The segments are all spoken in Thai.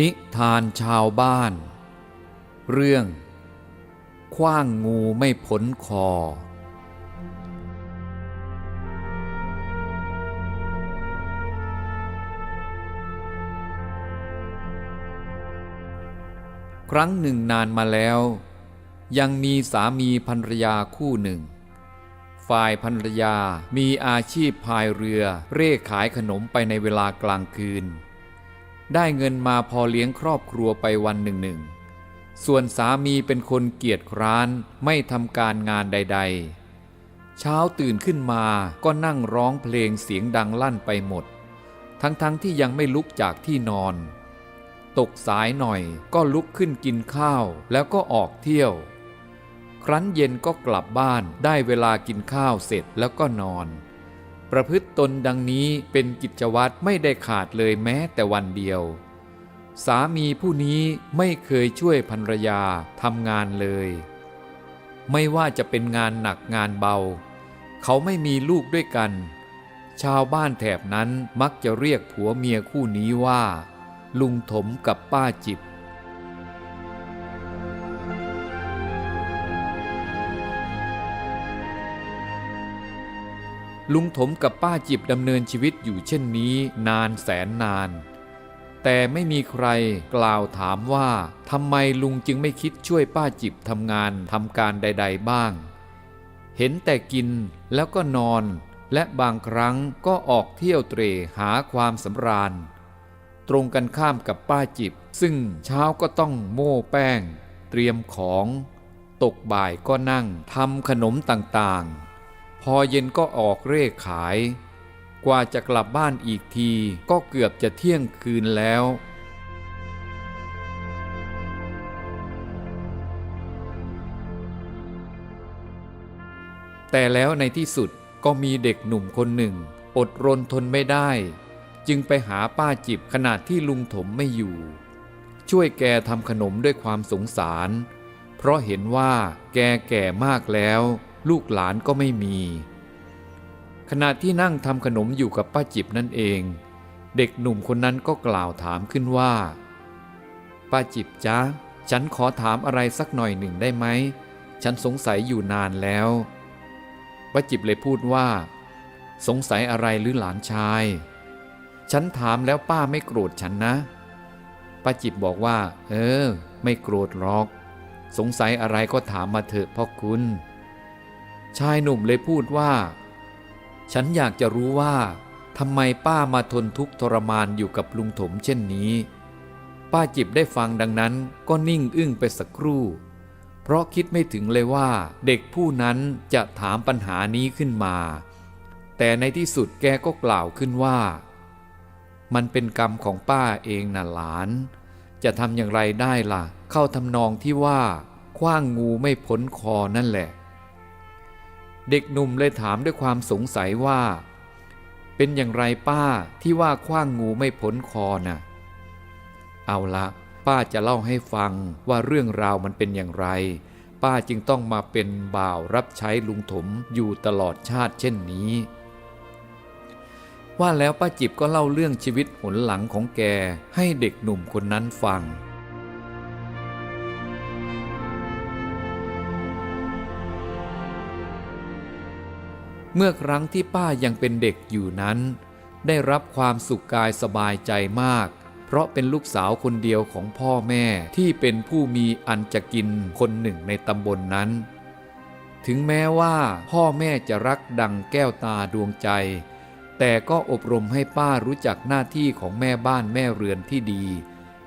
นิทานชาวบ้าน เรื่อง คว้างงูไม่พ้นคอ ครั้งหนึ่งนานมาแล้ว ยังมีสามีภรรยาคู่หนึ่ง ฝ่ายภรรยามีอาชีพพายเรือเร่ขายขนมไปในเวลากลางคืน ได้เงินมาพอเลี้ยงครอบครัวไปวันหนึ่งหนึ่งส่วนสามีเป็นคนเกียจคร้านไม่ทำการงานใด ๆ เช้าตื่นขึ้นมาก็นั่งร้องเพลงเสียงดังลั่นไปหมด ทั้งๆทที่ยังไม่ลุกจากที่นอน ตกสายหน่อยก็ลุกขึ้นกินข้าวแล้วก็ออกเที่ยว ครั้นเย็นก็กลับบ้านได้เวลากินข้าวเสร็จแล้วก็นอน ประพฤติตนดังนี้เป็นกิจวัตรไม่ได้ขาดเลยแม้แต่วันเดียว สามีผู้นี้ไม่เคยช่วยภรรยาทำงานเลย ไม่ว่าจะเป็นงานหนักงานเบา เขาไม่มีลูกด้วยกัน ชาวบ้านแถบนั้นมักจะเรียกผัวเมียคู่นี้ว่า ลุงถมกับป้าจิบ ลุงถมกับป้าจิบดำเนินชีวิตอยู่เช่นนี้นานแสนนาน แต่ไม่มีใครกล่าวถามว่าทำไมลุงจึงไม่คิดช่วยป้าจิบทำงานทำการใด ๆ บ้าง เห็นแต่กินแล้วก็นอน และบางครั้งก็ออกเที่ยวเตร่หาความสำราญ ตรงกันข้ามกับป้าจิบ ซึ่งเช้าก็ต้องโม่แป้ง เตรียมของ ตกบ่ายก็นั่งทำขนมต่างๆ พอเย็นก็ออกเร่ขาย กว่าจะกลับบ้านอีกทีก็เกือบจะเที่ยงคืนแล้ว แต่แล้วในที่สุดก็มีเด็กหนุ่มคนหนึ่ง อดรนทนไม่ได้ จึงไปหาป้าจิบขณะที่ลุงถมไม่อยู่ ช่วยแกทำขนมด้วยความสงสาร เพราะเห็นว่าแกแก่มากแล้ว ลูกหลานก็ไม่มี ขณะที่นั่งทำขนมอยู่กับป้าจิบนั่นเอง เด็กหนุ่มคนนั้นก็กล่าวถามขึ้นว่าป้าจิบจ๊ะฉันขอถามอะไรสักหน่อยหนึ่งได้ไหม ฉันสงสัยอยู่นานแล้วป้าจิบเลยพูดว่า สงสัยอะไรหรือหลานชาย ฉันถามแล้วป้าไม่โกรธฉันนะป้าจิบบอกว่า เออ ไม่โกรธหรอก สงสัยอะไรก็ถามมาเถอะพ่อคุณ ชายหนุ่มเลยพูดว่า ฉันอยากจะรู้ว่าทำไมป้ามาทนทุกข์ทรมานอยู่กับลุงถมเช่นนี้ ป้าจิบได้ฟังดังนั้นก็นิ่งอึ้งไปสักครู่ เพราะคิดไม่ถึงเลยว่าเด็กผู้นั้นจะถามปัญหานี้ขึ้นมา แต่ในที่สุดแกก็กล่าวขึ้นว่า มันเป็นกรรมของป้าเองน่ะหลาน จะทำอย่างไรได้ล่ะ เข้าทำนองที่ว่าคว้างงูไม่พ้นคอนั่นแหละ เด็กหนุ่มเลยถามด้วยความสงสัยว่า เป็นอย่างไรป้าที่ว่าคว้างงูไม่พ้นคอน่ะ เอาละป้าจะเล่าให้ฟังว่าเรื่องราวมันเป็นอย่างไร ป้าจึงต้องมาเป็นบ่าวรับใช้ลุงถมอยู่ตลอดชาติเช่นนี้ ว่าแล้วป้าจิบก็เล่าเรื่องชีวิตหนหลังของแกให้เด็กหนุ่มคนนั้นฟัง เมื่อครั้งที่ป้ายังเป็นเด็กอยู่นั้น ได้รับความสุขกายสบายใจมาก เพราะเป็นลูกสาวคนเดียวของพ่อแม่ที่เป็นผู้มีอันจะกินคนหนึ่งในตำบลนนั้น ถึงแม้ว่าพ่อแม่จะรักดังแก้วตาดวงใจ แต่ก็อบรมให้ป้ารู้จักหน้าที่ของแม่บ้านแม่เรือนที่ดี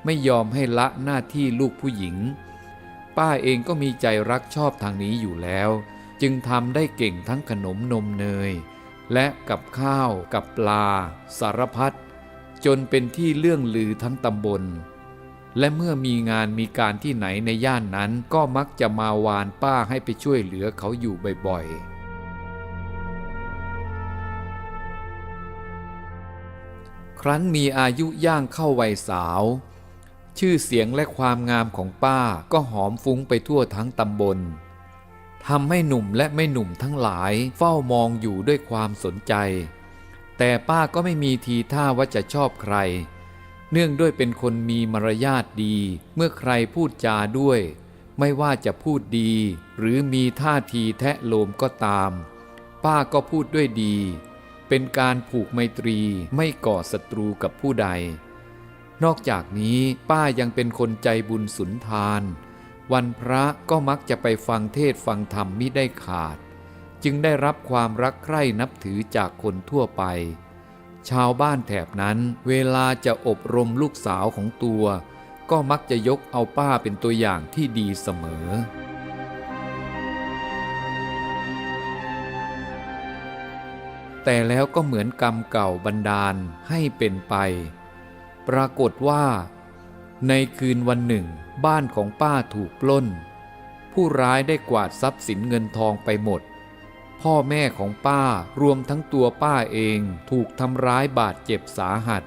ไม่ยอมให้ละหน้าที่ลูกผู้หญิง ป้าเองก็มีใจรักชอบทางนี้อยู่แล้ว จึงทำได้เก่งทั้งขนมนมเนย และกับข้าวกับปลา สารพัดจนเป็นที่เลื่องลือทั้งตำบล และเมื่อมีงานมีการที่ไหนในย่านนั้นก็มักจะมาวานป้าให้ไปช่วยเหลือเขาอยู่บ่อยๆครั้นมีอายุย่างเข้าวัยสาว ชื่อเสียงและความงามของป้าก็หอมฟุ้งไปทั่วทั้งตำบล ทำให้หนุ่มและไม่หนุ่มทั้งหลายเฝ้ามองอยู่ด้วยความสนใจ แต่ป้าก็ไม่มีทีท่าว่าจะชอบใคร เนื่องด้วยเป็นคนมีมารยาทดี เมื่อใครพูดจาด้วย ไม่ว่าจะพูดดี หรือมีท่าทีแทะโลมก็ตาม ป้าก็พูดด้วยดี เป็นการผูกไมตรีไม่ก่อศัตรูกับผู้ใด นอกจากนี้ป้ายังเป็นคนใจบุญสุนทาน วันพระก็มักจะไปฟังเทศฟังธรรมมิได้ขาด จึงได้รับความรักใคร่นับถือจากคนทั่วไป ชาวบ้านแถบนั้นเวลาจะอบรมลูกสาวของตัว ก็มักจะยกเอาป้าเป็นตัวอย่างที่ดีเสมอ แต่แล้วก็เหมือนกรรมเก่าบันดาลให้เป็นไป ปรากฏว่า ในคืนวันหนึ่ง บ้านของป้าถูกปล้น ผู้ร้ายได้กวาดทรัพย์สินเงินทองไปหมด พ่อแม่ของป้ารวมทั้งตัวป้าเองถูกทำร้ายบาดเจ็บสาหัส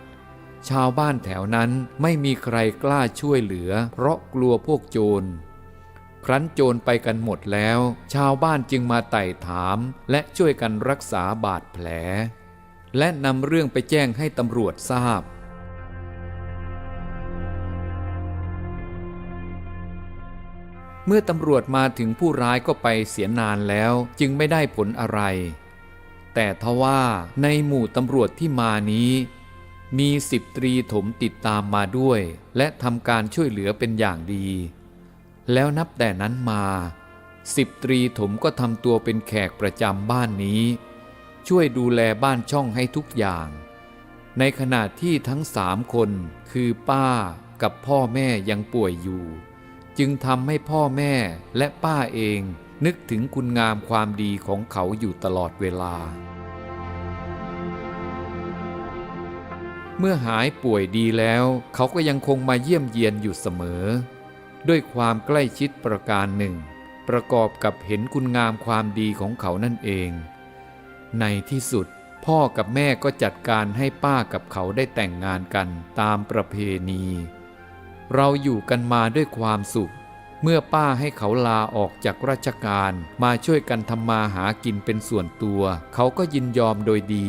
ชาวบ้านแถวนั้นไม่มีใครกล้าช่วยเหลือ เพราะกลัวพวกโจร ครั้นโจรไปกันหมดแล้ว ชาวบ้านจึงมาไต่ถามและช่วยกันรักษาบาดแผล และนำเรื่องไปแจ้งให้ตำรวจทราบ เมื่อตำรวจมาถึงผู้ร้ายก็ไปเสียนานแล้วจึงไม่ได้ผลอะไร แต่ทว่าในหมู่ตำรวจที่มานี้ มีสิบตรีถมติดตามมาด้วย และทำการช่วยเหลือเป็นอย่างดี แล้วนับแต่นั้นมาสิบตรีถมก็ทำตัวเป็นแขกประจำบ้านนี้ ช่วยดูแลบ้านช่องให้ทุกอย่าง ในขณะที่ทั้งสามคนคือป้ากับพ่อแม่ยังป่วยอยู่ จึงทำให้พ่อแม่และป้าเองนึกถึงคุณงามความดีของเขาอยู่ตลอดเวลา เมื่อหายป่วยดีแล้ว เขาก็ยังคงมาเยี่ยมเยียนอยู่เสมอ ด้วยความใกล้ชิดประการหนึ่ง ประกอบกับเห็นคุณงามความดีของเขานั่นเอง ในที่สุดพ่อกับแม่ก็จัดการให้ป้ากับเขาได้แต่งงานกันตามประเพณี เราอยู่กันมาด้วยความสุข เมื่อป้าให้เขาลาออกจากราชการมาช่วยกันทำมาหากินเป็นส่วนตัว เขาก็ยินยอมโดยดี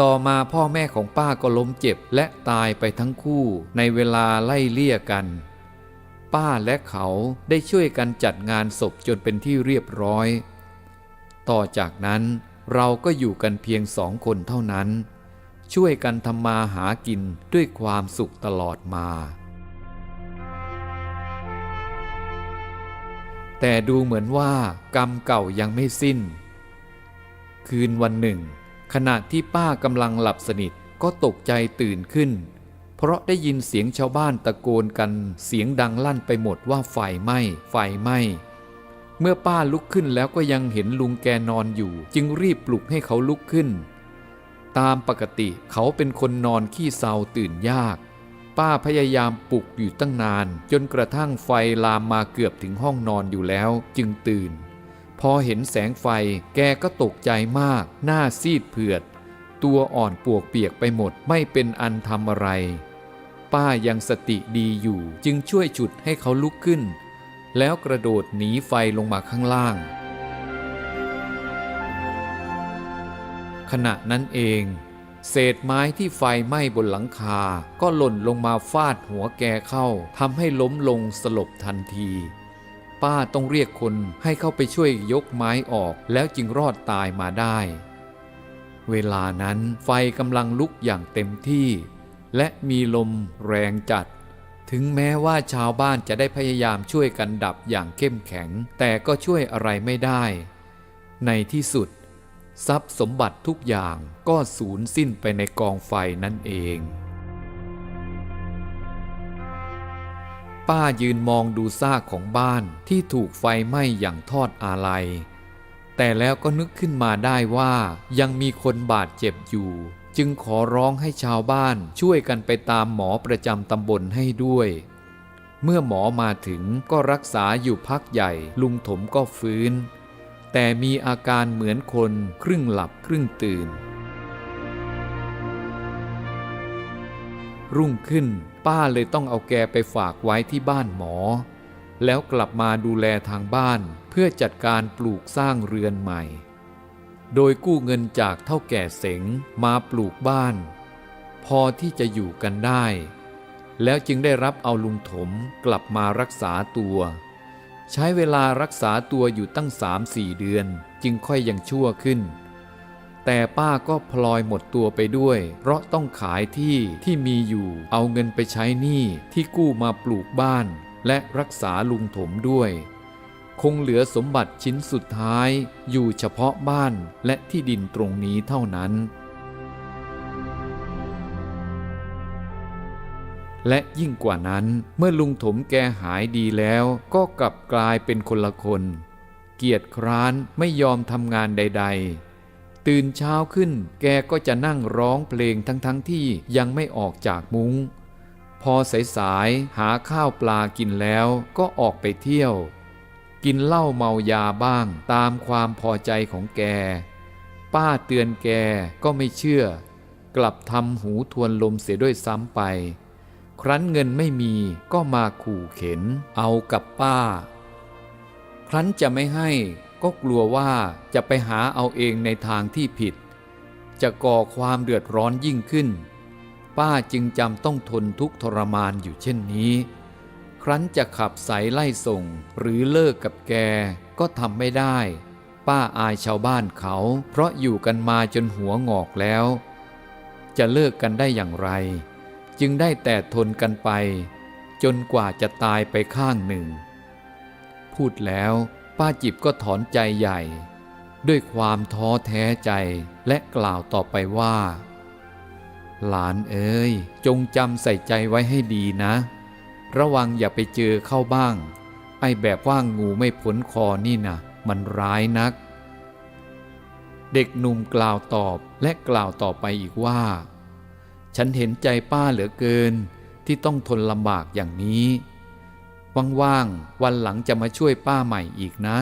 ต่อมาพ่อแม่ของป้าก็ล้มเจ็บและตายไปทั้งคู่ในเวลาไล่เลี่ยกัน ป้าและเขาได้ช่วยกันจัดงานศพจนเป็นที่เรียบร้อย ต่อจากนั้นเราก็อยู่กันเพียงสองคนเท่านั้น ช่วยกันทำมาหากินด้วยความสุขตลอดมา แต่ดูเหมือนว่ากรรมเก่ายังไม่สิ้น คืนวันหนึ่ง ขณะที่ป้ากำลังหลับสนิทก็ตกใจตื่นขึ้น เพราะได้ยินเสียงชาวบ้านตะโกนกันเสียงดังลั่นไปหมดว่าไฟไหม้ไฟไหม้เมื่อป้าลุกขึ้นแล้วก็ยังเห็นลุงแกนอนอยู่ จึงรีบปลุกให้เขาลุกขึ้น ตามปกติเขาเป็นคนนอนขี้เศร้าตื่นยาก ป้าพยายามปลุกอยู่ตั้งนาน จนกระทั่งไฟลามมาเกือบถึงห้องนอนอยู่แล้วจึงตื่น พอเห็นแสงไฟแกก็ตกใจมาก หน้าซีดเผือด ตัวอ่อนปวกเปียกไปหมดไม่เป็นอันทำอะไร ป้ายังสติดีอยู่จึงช่วยฉุดให้เขาลุกขึ้น แล้วกระโดดหนีไฟลงมาข้างล่าง ขณะนั้นเอง เศษไม้ที่ไฟไหม้บนหลังคาก็หล่นลงมาฟาดหัวแกเข้าทำให้ล้มลงสลบทันที ป้าต้องเรียกคนให้เข้าไปช่วยยกไม้ออกแล้วจึงรอดตายมาได้ เวลานั้นไฟกำลังลุกอย่างเต็มที่ และมีลมแรงจัดถึงแม้ว่าชาวบ้านจะได้พยายามช่วยกันดับอย่างเข้มแข็ง แต่ก็ช่วยอะไรไม่ได้ ในที่สุด ทรัพย์สมบัติทุกอย่างก็สูญสิ้นไปในกองไฟนั่นเอง ป้ายืนมองดูซากของบ้านที่ถูกไฟไหม้อย่างทอดอาลัย แต่แล้วก็นึกขึ้นมาได้ว่ายังมีคนบาดเจ็บอยู่ จึงขอร้องให้ชาวบ้านช่วยกันไปตามหมอประจำตำบลให้ด้วย เมื่อหมอมาถึงก็รักษาอยู่พักใหญ่ลุงถมก็ฟื้น แต่มีอาการเหมือนคนครึ่งหลับครึ่งตื่น รุ่งขึ้นป้าเลยต้องเอาแกไปฝากไว้ที่บ้านหมอ แล้วกลับมาดูแลทางบ้านเพื่อจัดการปลูกสร้างเรือนใหม่ โดยกู้เงินจากเท่าแก่เสงมาปลูกบ้าน พอที่จะอยู่กันได้ แล้วจึงได้รับเอาลุงถมกลับมารักษาตัว ใช้เวลารักษาตัวอยู่ตั้งสามสี่เดือน จึงค่อยยังชั่วขึ้น แต่ป้าก็พลอยหมดตัวไปด้วย เพราะต้องขายที่ที่มีอยู่เอาเงินไปใช้หนี้ที่กู้มาปลูกบ้าน และรักษาลุงถมด้วย คงเหลือสมบัติชิ้นสุดท้ายอยู่เฉพาะบ้านและที่ดินตรงนี้เท่านั้น และยิ่งกว่านั้นเมื่อลุงถมแกหายดีแล้วก็กลับกลายเป็นคนละคน เกียจคร้านไม่ยอมทำงานใด ๆ ตื่นเช้าขึ้นแกก็จะนั่งร้องเพลงทั้งๆทที่ยังไม่ออกจากมุง้ง พอสายๆหาข้าวปลากินแล้วก็ออกไปเที่ยว กินเหล้าเมายาบ้างตามความพอใจของแก ป้าเตือนแกก็ไม่เชื่อ กลับทำหูทวนลมเสียด้วยซ้ำไป ครั้นเงินไม่มีก็มาขู่เข็น เอากับป้า ครั้นจะไม่ให้ก็กลัวว่าจะไปหาเอาเองในทางที่ผิด จะก่อความเดือดร้อนยิ่งขึ้น ป้าจึงจำต้องทนทุกข์ทรมานอยู่เช่นนี้ ครั้นจะขับสายไล่ส่งหรือเลิกกับแกก็ทำไม่ได้ ป้าอายชาวบ้านเขา เพราะอยู่กันมาจนหัวงอกแล้ว จะเลิกกันได้อย่างไร จึงได้แต่ทนกันไป จนกว่าจะตายไปข้างหนึ่ง พูดแล้วป้าจิบก็ถอนใจใหญ่ ด้วยความท้อแท้ใจและกล่าวต่อไปว่า หลานเอ๋ยจงจำใส่ใจไว้ให้ดีนะ ระวังอย่าไปเจอเข้าบ้าง ไอแบบว่างูไม่พ้นคอนี่นะมันร้ายนัก เด็กหนุ่มกล่าวตอบและกล่าวต่อไปอีกว่า ฉันเห็นใจป้าเหลือเกินที่ต้องทนลำบากอย่างนี้ ว่างๆ วันหลังจะมาช่วยป้าใหม่อีกนะ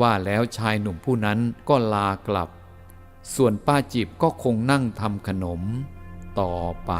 ว่าแล้วชายหนุ่มผู้นั้นก็ลากลับ ส่วนป้าจีบก็คงนั่งทำขนมต่อไป